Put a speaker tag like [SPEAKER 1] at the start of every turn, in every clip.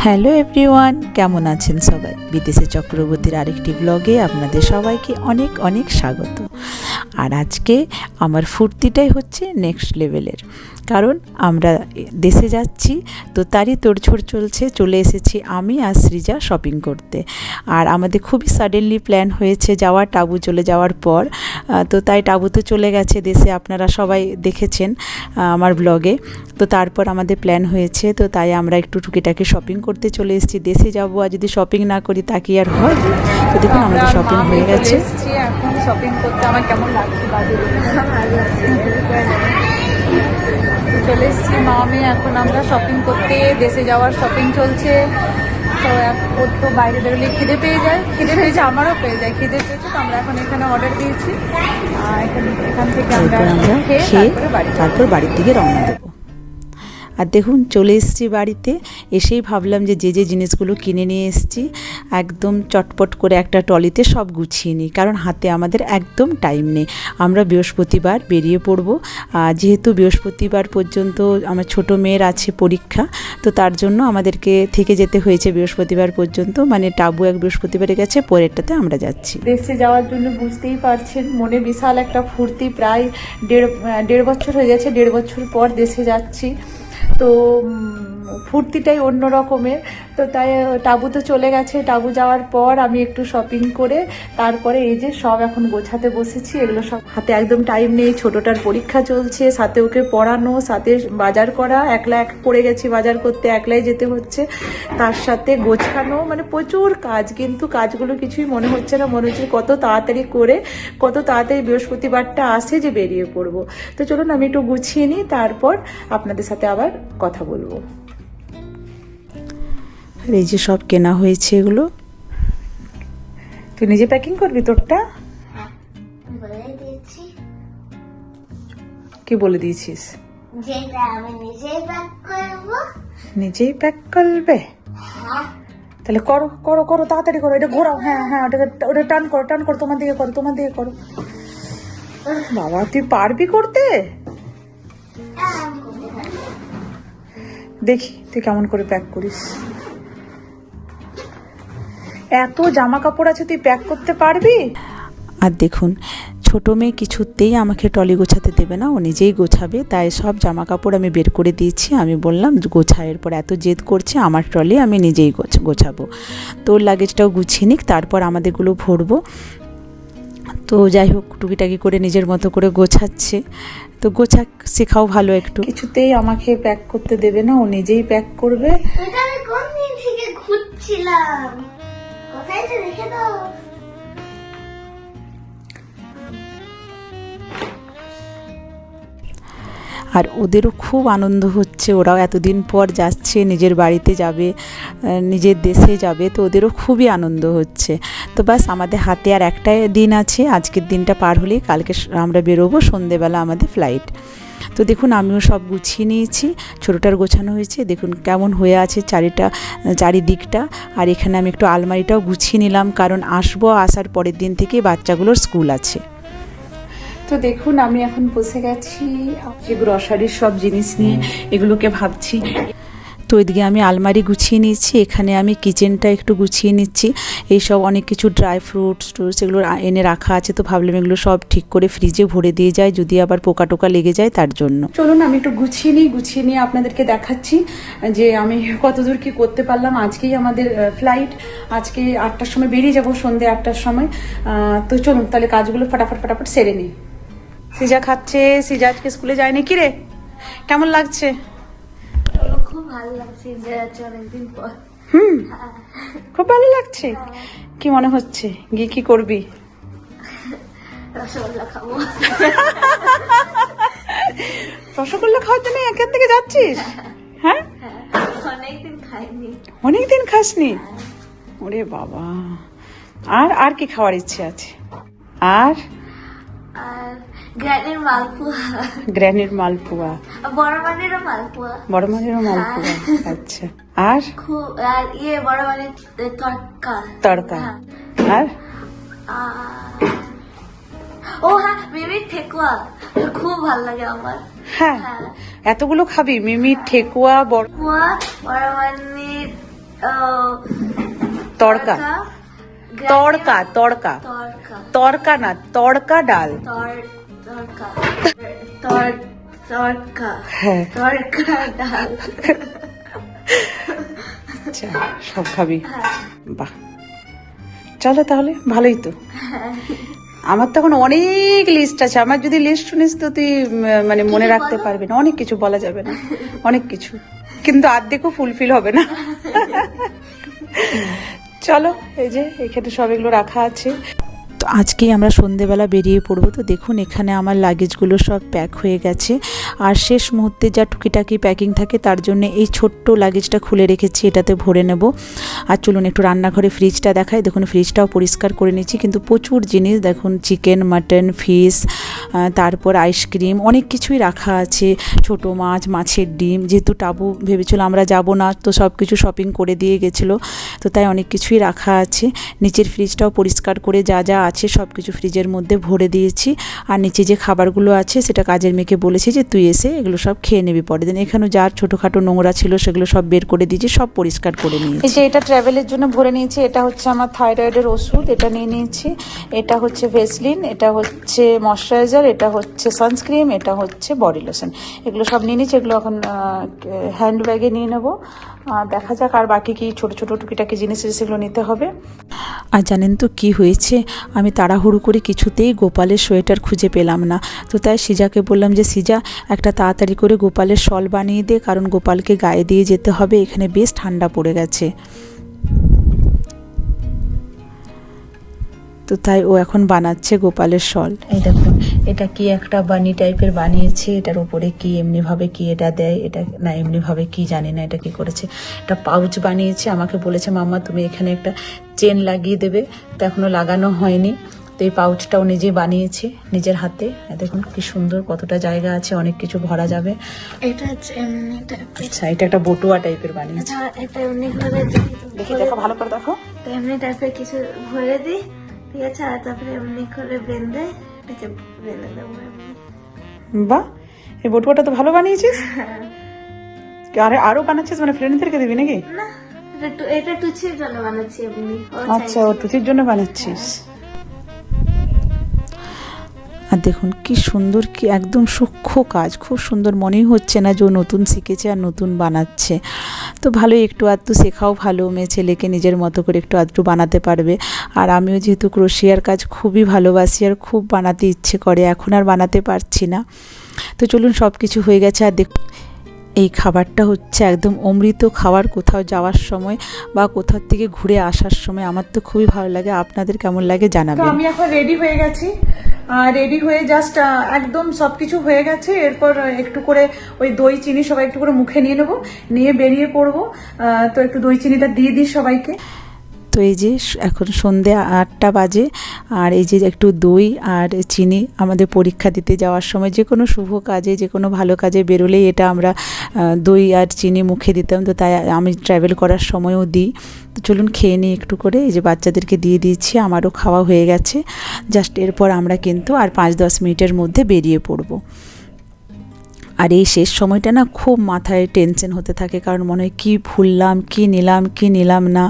[SPEAKER 1] Hello everyone কেমন আছেন সবাই? বিদেশে চক্রবর্তীর আরেকটি ব্লগে আপনাদের সবাইকে অনেক অনেক স্বাগত। আর আজকে আমার ফুর্তিটাই হচ্ছে নেক্সট লেভেলের কারণ আমরা দেশে যাচ্ছি, তো তারই তোড়ঝোড় চলছে, চলে এসেছি আমি আর সৃজা শপিং করতে। আর আমাদের খুবই সাডেনলি প্ল্যান হয়েছে যাওয়ার, টাবু চলে যাওয়ার পর। তো তাই টাবু তো চলে গেছে দেশে, আপনারা সবাই দেখেছেন আমার ব্লগে তো তারপর আমাদের প্ল্যান হয়েছে, তো তাই আমরা একটু টুকিটাকি শপিং করতে চলে এসেছি। দেশে যাব আর যদি শপিং না করি, তা কি আর হয়? তো দেখুন, আমাদের শপিং হয়ে গেছে।
[SPEAKER 2] এখন শপিং করতে আমার কেমন লাগছে বাজে চলে এসেছি। মা মেয়ে এখন আমরা শপিং করতে দেশে যাওয়ার শপিং চলছে। তো ওর তো বাইরে বেরোলে খিদে পেয়ে যায়। খিদে পেয়েছে আমারও পেয়ে যায়। খিদে পেয়েছে তো আমরা এখন এখানে অর্ডার দিয়েছি। এখান থেকে আমরা খেয়ে। তারপর
[SPEAKER 1] বাড়ির দিকে রওনা দেবো। আর দেখুন, চলে এসেছি বাড়িতে। এসেই ভাবলাম যে যে যে জিনিসগুলো কিনে নিয়ে এসেছি, একদম চটপট করে একটা টলিতে সব গুছিয়ে নিই, কারণ হাতে আমাদের একদম টাইম নেই। আমরা বৃহস্পতিবার বেরিয়ে পড়ব। আর যেহেতু বৃহস্পতিবার পর্যন্ত আমার ছোট মেয়ের আছে পরীক্ষা, তো তার জন্য আমাদেরকে থেকে যেতে হয়েছে বৃহস্পতিবার পর্যন্ত। মানে টাবু এক বৃহস্পতিবারে গেছে, পরেরটাতে আমরা যাচ্ছি।
[SPEAKER 2] দেশে যাওয়ার জন্য বুঝতেই পারছেন, মনে বিশাল একটা ফুর্তি। প্রায় দেড় দেড় বছর হয়ে গেছে, দেড় বছর পর দেশে যাচ্ছি। তো ফুর্তিটাই অন্য রকমের। তো তাই টাবু তো চলে গেছে। টাবু যাওয়ার পর আমি একটু শপিং করে তারপরে এই যে সব এখন গোছাতে বসেছি, এগুলো সব হাতে একদম টাইম নেই। ছোটোটার পরীক্ষা চলছে, সাথে ওকে পড়ানো, সাথে বাজার করা। একলা এক, পড়ে গেছি বাজার করতে, একলাই যেতে হচ্ছে। তার সাথে গোছানো মানে প্রচুর কাজ, কিন্তু কাজগুলো কিছুই মনে হচ্ছে না। মনে হচ্ছে কত তাড়াতাড়ি করে, কত তাড়াতাড়ি বৃহস্পতিবারটা আসে যে বেরিয়ে পড়ব। তো চলুন আমি একটু গুছিয়ে নিই, তারপর আপনাদের সাথে আবার কথা বলব।
[SPEAKER 1] আর এই যে সব কেনা হয়েছে এগুলো।
[SPEAKER 2] তুই নিজে প্যাকিং করবি তোরটা? কি বলে দিয়েছিস?
[SPEAKER 3] নিজেই
[SPEAKER 2] প্যাক করবে।
[SPEAKER 3] হ্যাঁ।
[SPEAKER 2] তাহলে করো করো করো তাড়াতাড়ি করো এটা ঘোরাও। হ্যাঁ হ্যাঁ ওটাকে ওটা টান করো টান করো তোমার দিকে করো তোমার দিকে করো। বাবা তুই পারবি করতে?
[SPEAKER 3] হ্যাঁ।
[SPEAKER 2] দেখি তুই কেমন করে প্যাক করিস। এত জামা কাপড় আছে তুই প্যাক করতে পারবি?
[SPEAKER 1] আর দেখুন ছোটো মেয়ে কিছুতেই আমাকে টলি গোছাতে দেবে না ও নিজেই গোছাবে তাই সব জামা কাপড় আমি বের করে দিয়েছি। আমি বললাম গোছা এরপর এত জেদ করছে আমার টলি আমি নিজেই গোছ- গোছাবো। তো ওর লাগেজটাও গুছিয়ে নিক তারপর আমাদেরগুলো ভরবো। তো যাই হোক টুকিটাকি করে নিজের মতো করে গোছাচ্ছে। তো গোছা শেখাও ভালো একটু।
[SPEAKER 2] কিছুতেই আমাকে প্যাক করতে দেবে না ও নিজেই প্যাক করবে।
[SPEAKER 3] আমি কোন দিন থেকে খুঁজছিলাম
[SPEAKER 1] আর ওদেরও খুব আনন্দ হচ্ছে, ওরাও এতদিন পর যাচ্ছে, নিজের বাড়িতে যাবে নিজের দেশে যাবে, তো ওদেরও খুবই আনন্দ হচ্ছে। তো বাস আমাদের হাতে আর একটাই দিন আছে, আজকের দিনটা পার হলেই কালকে আমরা বেরোবো, সন্ধেবেলা আমাদের ফ্লাইট তো দেখুন আমিও সব গুছিয়ে নিয়েছি ছোটোটার গোছানো হয়েছে। দেখুন কেমন হয়ে আছে চারিটা চারিদিকটা। আর এখানে আমি একটু আলমারিটাও গুছিয়ে নিলাম কারণ আসব আসার পরের দিন থেকে বাচ্চাগুলোর স্কুল আছে।
[SPEAKER 2] তো দেখুন আমি এখন বসে গেছি যে গ্রসারির সব জিনিস নিয়ে এগুলোকে ভাবছি।
[SPEAKER 1] তো ওইদিকে আমি আলমারি গুছিয়ে নিচ্ছি এখানে আমি কিচেনটা একটু গুছিয়ে নিচ্ছি। এইসব অনেক কিছু ড্রাই ফ্রুটস টুটস এগুলো এনে রাখা আছে, তো ভাবলাম এগুলো সব ঠিক করে ফ্রিজে ভরে দিয়ে যায় যদি আবার পোকা টোকা লেগে যায় তার জন্য।
[SPEAKER 2] চলুন, আমি একটু গুছিয়ে নিই, গুছিয়ে নিয়ে আপনাদেরকে দেখাচ্ছি যে আমি কতদূর কি করতে পারলাম। আজকেই আমাদের ফ্লাইট আজকে আটটার সময় বেরিয়ে যাব সন্ধ্যে আটটার সময়। তো চলুন, তাহলে কাজগুলো ফটাফট ফটাফট সেরে নিই। সিজা খাচ্ছে, সিজা আজকে স্কুলে যায়নি কি রে? কেমন লাগছে?
[SPEAKER 3] ভালো লাগছে অনেকদিন পর।
[SPEAKER 2] হুম খুব ভালো লাগছে। কি মনে হচ্ছে? গিয়ে কি করবি?
[SPEAKER 3] রসগোল্লা খাব।
[SPEAKER 2] রসগোল্লা খাওয়ার জন্য এখান থেকে যাচ্ছিস? হ্যাঁ
[SPEAKER 3] অনেকদিন খাইনি।
[SPEAKER 2] অনেকদিন খাসনি? ওরে বাবা। আর আর কি খাওয়ার ইচ্ছে আছে? আর?
[SPEAKER 3] আর গ্রানের মালপোয়া
[SPEAKER 2] গ্র্যানির মালপোয়া
[SPEAKER 3] বড় মানেরও মালপোয়া
[SPEAKER 2] বড় মানেরও মালপোয়া আচ্ছা আর
[SPEAKER 3] খুব আর ইয়ে বড় মানের তড়কা
[SPEAKER 2] তড়কা
[SPEAKER 3] হ্যাঁ।
[SPEAKER 2] আর
[SPEAKER 3] ও হ্যাঁ মিমির ঠেকুয়া খুব ভালো লাগে আমার
[SPEAKER 2] হ্যাঁ এতগুলো খাবি মিমি ঠেকুয়া বড়
[SPEAKER 3] বড় মানের
[SPEAKER 1] তড়কা তড়কা তড়কা
[SPEAKER 3] তড়কা
[SPEAKER 1] তড়কা না তড়কা ডাল
[SPEAKER 3] তড়কা
[SPEAKER 1] হ্যাঁ। আচ্ছা সব খাবি বাহ। চলো তাহলে ভালোই তো। আমার তখন অনেক লিস্ট আছে। আমার যদি লিস্ট শুনিস তো তুই মানে মনে রাখতে পারবি না। অনেক কিছু বলা যাবে না। অনেক কিছু। কিন্তু আর্ধেকও ফুলফিল হবে না। চলো এই যে এখানে সব এগুলো রাখা আছে। তো আজকেই আমরা সন্ধেবেলা বেরিয়ে পড়ব। তো দেখুন, এখানে আমার লাগেজগুলো সব প্যাক হয়ে গেছে। আর শেষ মুহূর্তে যা টুকিটাকি প্যাকিং থাকে, তার জন্য এই ছোট্ট লাগেজটা খুলে রেখেছি, এটাতে ভরে নেব। আর চলুন একটু রান্নাঘরে ফ্রিজটা দেখায় দেখুন ফ্রিজটাও পরিষ্কার করে নিয়েছি কিন্তু প্রচুর জিনিস, দেখুন চিকেন মাটন ফিশ তারপর আইসক্রিম অনেক কিছুই রাখা আছে। ছোট মাছ, মাছের ডিম, যেহেতু টাবু ভেবেছিল আমরা যাব না, তো সব কিছু শপিং করে দিয়ে গেছিল। তো তাই অনেক কিছুই রাখা আছে। নিচের ফ্রিজটাও পরিষ্কার করে যা যা আছে সব কিছু ফ্রিজের মধ্যে ভরে দিয়েছি। আর নিচে যে খাবারগুলো আছে, সেটা কাজের মেয়েকে বলেছি যে, তুই এসে এগুলো সব খেয়ে নিবি পরের দিন। এখানেও যা ছোটোখাটো নোংরা ছিল, সেগুলো সব বের করে দিয়েছি সব পরিষ্কার করে নিয়েছি। যে এটা ট্রাভেলের জন্য ভরে নিয়েছি, এটা হচ্ছে আমার থাইরয়েডের ওষুধ, এটা নিয়ে নিয়েছি। এটা হচ্ছে ভেসলিন এটা হচ্ছে ময়শ্চারাইজার এটা হচ্ছে সানস্ক্রিন, এটা হচ্ছে বডি লোশন। এগুলো সব নিয়ে নিয়েছি এগুলো এখন হ্যান্ড ব্যাগে নিয়ে নেব। দেখা যাক আর বাকি কি ছোট ছোট টুকিটাকি জিনিস সেগুলো নিতে হবে। আর জানেন তো কি হয়েছে? আমি তাড়াহুড়ো করে কিছুতেই গোপালের সোয়েটার খুঁজে পেলাম না। তো তাই সিজাকে বললাম যে, সিজা, একটা তাড়াতাড়ি করে গোপালের শল বানিয়ে দে, কারণ গোপালকে গায়ে দিয়ে যেতে হবে, এখানে বেশ ঠান্ডা পড়ে গেছে। তো তাই ও এখন বানাচ্ছে গোপালের শল। এই দেখুন এটা কি একটা বানি টাইপের বানিয়েছে? এটার উপরে কি এমনিভাবে কি এটা দেয়? এটা না এমনিভাবে কি জানি না এটা কি করেছে। এটা পাউচ বানিয়েছে আমাকে বলেছে মাম্মা তুমি এখানে একটা চেন লাগিয়ে দেবে। তো এখনও লাগানো হয়নি। তো এই পাউচটাও নিজে বানিয়েছে নিজের হাতে। দেখুন কি সুন্দর কতটা জায়গা আছে অনেক কিছু ভরা যাবে।
[SPEAKER 3] এটা
[SPEAKER 1] আচ্ছা এটা একটা বটুয়া টাইপের বানিয়েছে।
[SPEAKER 3] এটা এটা এমনি করে
[SPEAKER 1] দেখি দেখো ভালো করে দেখো।
[SPEAKER 3] এমনি টাইপের কিছু ভরে দিই। আছে আর তারপরে এমনি করে বেঁধে এটাকে বেঁধে দেবো
[SPEAKER 1] বাহ এই বটুয়াটা তো ভালো বানিয়েছিস? আর আরও বানাচ্ছিস? মানে ফ্রেন্ডদেরকে দিবি নাকি?
[SPEAKER 3] না এটা টুচির জন্য বানাচ্ছি এমনি।
[SPEAKER 1] আচ্ছা ও টুচির জন্য বানাচ্ছিস। আর দেখুন কি সুন্দর, কি একদম সূক্ষ্ম কাজ। খুব সুন্দর মনেই হচ্ছে না যে ও নতুন শিখেছে আর নতুন বানাচ্ছে। তো ভালো একটু আধটু শেখাও ভালো, মেয়ে ছেলেকে নিজের মতো করে একটু আধটু বানাতে পারবে। আর আমিও যেহেতু ক্রোশিয়ার কাজ খুবই ভালোবাসি আর খুব বানাতে ইচ্ছে করে, এখন আর বানাতে পারছি না। তো চলুন সব কিছু হয়ে গেছে আর দেখুন এই খাবারটা হচ্ছে একদম অমৃত খাবার, কোথাও যাওয়ার সময় বা কোথাও থেকে ঘুরে আসার সময়। আমার তো খুবই ভালো লাগে। আপনাদের কেমন লাগে জানাবেন।
[SPEAKER 2] আমি এখন রেডি হয়ে গেছি। রেডি হয়ে জাস্ট একদম সব কিছু হয়ে গেছে। এরপর একটু করে ওই দই, চিনি সবাই একটু করে মুখে নিয়ে নেব। নিয়ে বেরিয়ে পড়ব। তো একটু দই, চিনিটা দিয়ে দিই সবাইকে।
[SPEAKER 1] তো এই যে এখন সন্ধে আটটা বাজে, আর এই যে একটু দই আর চিনি আমাদের পরীক্ষা দিতে যাওয়ার সময় যে কোনো শুভ কাজে, যে কোনো ভালো কাজে বেরোলেই এটা আমরা দই আর চিনি মুখে দিতাম। তো তাই আমি ট্রাভেল করার সময়ও দিই। তো চলুন খেয়ে নিই একটু করে। এই যে বাচ্চাদেরকে দিয়ে দিয়েছি, আমারও খাওয়া হয়ে গেছে। জাস্ট এরপর আমরা কিন্তু আর পাঁচ দশ মিনিটের মধ্যে বেরিয়ে পড়ব। আর এই শেষ সময়টা না খুব মাথায় টেনশন হতে থাকে, কারণ মনে হয় কী ভুললাম, কী নিলাম কী নিলাম না।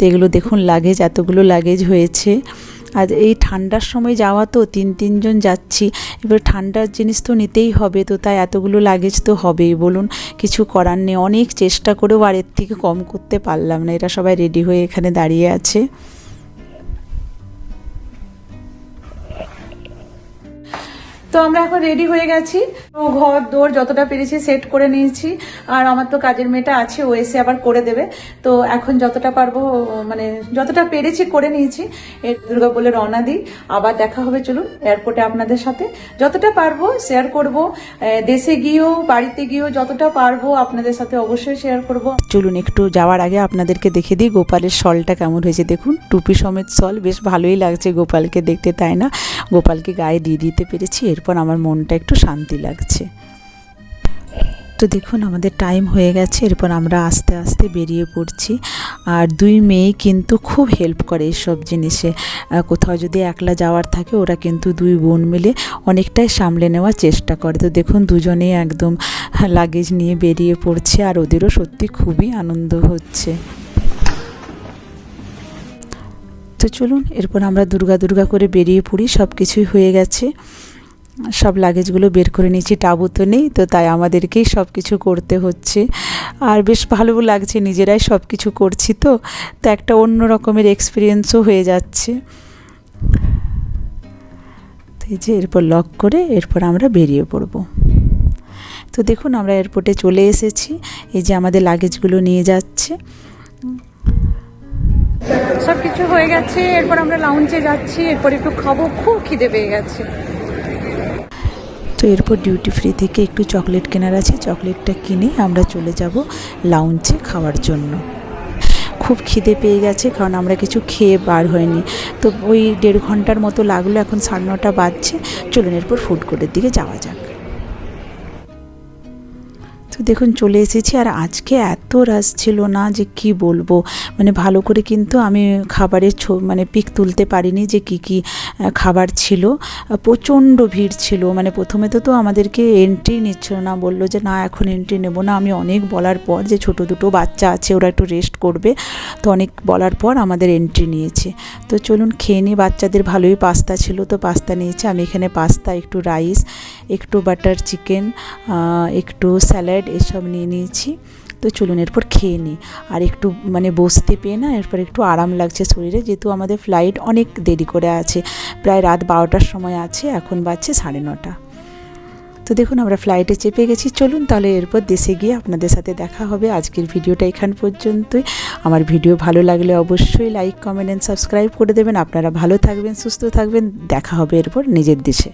[SPEAKER 1] তো এগুলো দেখুন লাগেজ এতগুলো লাগেজ হয়েছে। আর এই ঠান্ডার সময় যাওয়া তো, তিন, তিনজন যাচ্ছি। এবার ঠান্ডার জিনিস তো নিতেই হবে তো, তাই এতগুলো লাগেজ তো হবেই। বলুন, কিছু করার নেই। অনেক চেষ্টা করেও আর এর থেকে কম করতে পারলাম না। এরা সবাই রেডি হয়ে এখানে দাঁড়িয়ে আছে।
[SPEAKER 2] তো আমরা এখন রেডি হয়ে গেছি। তো ঘর দৌড় যতটা পেরেছি সেট করে নিয়েছি। আর আমার তো কাজের মেয়েটা আছে, ও এসে আবার করে দেবে। তো এখন যতটা পারব মানে যতটা পেরেছি করে নিয়েছি। এর দুর্গা বলে রওনা দিই। আবার দেখা হবে, চলুন এয়ারপোর্টে আপনাদের সাথে। যতটা পারব শেয়ার করব। দেশে গিয়েও, বাড়িতে গিয়েও যতটা পারব আপনাদের সাথে অবশ্যই শেয়ার করব।
[SPEAKER 1] চলুন, একটু যাওয়ার আগে আপনাদেরকে দেখে দিই গোপালের শলটা কেমন হয়েছে। দেখুন, টুপি সমেত শল, বেশ ভালোই লাগছে গোপালকে দেখতে, তাই না? গোপালকে গায়ে দিয়ে দিতে পেরেছি এরপর আমার মনটা একটু শান্তি লাগছে। তো দেখুন, আমাদের টাইম হয়ে গেছে। এরপর আমরা আস্তে আস্তে বেরিয়ে পড়ছি। আর দুই মেয়ে কিন্তু খুব হেল্প করে এইসব জিনিসে। কোথাও যদি একলা যাওয়ার থাকে, ওরা কিন্তু দুই বোন মিলে অনেকটাই সামলে নেওয়ার চেষ্টা করে। তো দেখুন, দুজনেই একদম লাগেজ নিয়ে বেরিয়ে পড়ছে আর ওদেরও সত্যি খুবই আনন্দ হচ্ছে। তো চলুন, এরপর আমরা দুর্গা দুর্গা করে বেরিয়ে পড়ি। সব কিছুই হয়ে গেছে। সব লাগেজগুলো বের করে নিয়েছি, টাবু তো নেই, তো তাই আমাদেরকেই সব কিছু করতে হচ্ছে। আর বেশ ভালো লাগছে, নিজেরাই সব কিছু করছি তো তো একটা অন্য রকমের এক্সপিরিয়েন্সও হয়ে যাচ্ছে। এই যে এরপর লক করে এরপর আমরা বেরিয়ে পড়ব। তো দেখুন আমরা এয়ারপোর্টে চলে এসেছি, এই যে আমাদের লাগেজগুলো নিয়ে যাচ্ছে।
[SPEAKER 2] সব কিছু হয়ে গেছে, এরপর আমরা লাউঞ্জে যাচ্ছি, এরপর একটু খাব, খুব খিদে পেয়ে গেছে।
[SPEAKER 1] তো এরপর ডিউটি ফ্রি থেকে একটু চকলেট কেনার আছে। চকলেটটা কিনে আমরা চলে যাব লাউঞ্চে খাওয়ার জন্য। খুব খিদে পেয়ে গেছে কারণ আমরা কিছু খেয়ে বার হয়নি। তো ওই দেড় ঘণ্টার মতো লাগল, এখন সাড়ে নটা বাজছে। চলুন এরপর ফুড কোর্টের দিকে যাওয়া যাক। দেখুন, চলে এসেছি আর আজকে এত রাশ ছিল না যে কি বলব। মানে ভালো করে কিন্তু আমি খাবারের ছো মানে পিক তুলতে পারিনি যে কি কি খাবার ছিল। প্রচণ্ড ভিড় ছিল। মানে প্রথমে তো তো আমাদেরকে এন্ট্রি নিচ্ছিল না, বলল যে না, এখন এন্ট্রি নেব না। আমি অনেক বলার পর যে ছোট দুটো বাচ্চা আছে, ওরা একটু রেস্ট করবে। তো অনেক বলার পর আমাদের এন্ট্রি নিয়েছে। তো চলুন, খেয়ে নিই। বাচ্চাদের ভালোই পাস্তা ছিল। তো পাস্তা নিয়েছে। আমি এখানে পাস্তা, একটু রাইস একটু বাটার চিকেন একটু স্যালাড এসব নিয়ে নিয়েছি। তো চলুন এরপর খেয়ে নিই। আর একটু মানে বসতে পেয়ে না এরপর একটু আরাম লাগছে শরীরে, যেহেতু আমাদের ফ্লাইট অনেক দেরি করে আছে। প্রায় রাত বারোটার সময় আছে, এখন বাজছে সাড়ে নটা। তো দেখুন আমরা ফ্লাইটে চেপে গেছি। চলুন তাহলে এরপর দেশে গিয়ে আপনাদের সাথে দেখা হবে। আজকের ভিডিওটা এখান পর্যন্তই। আমার ভিডিও ভালো লাগলে অবশ্যই লাইক কমেন্ট অ্যান্ড সাবস্ক্রাইব করে দেবেন। আপনারা ভালো থাকবেন, সুস্থ থাকবেন। দেখা হবে এরপর নিজের দেশে।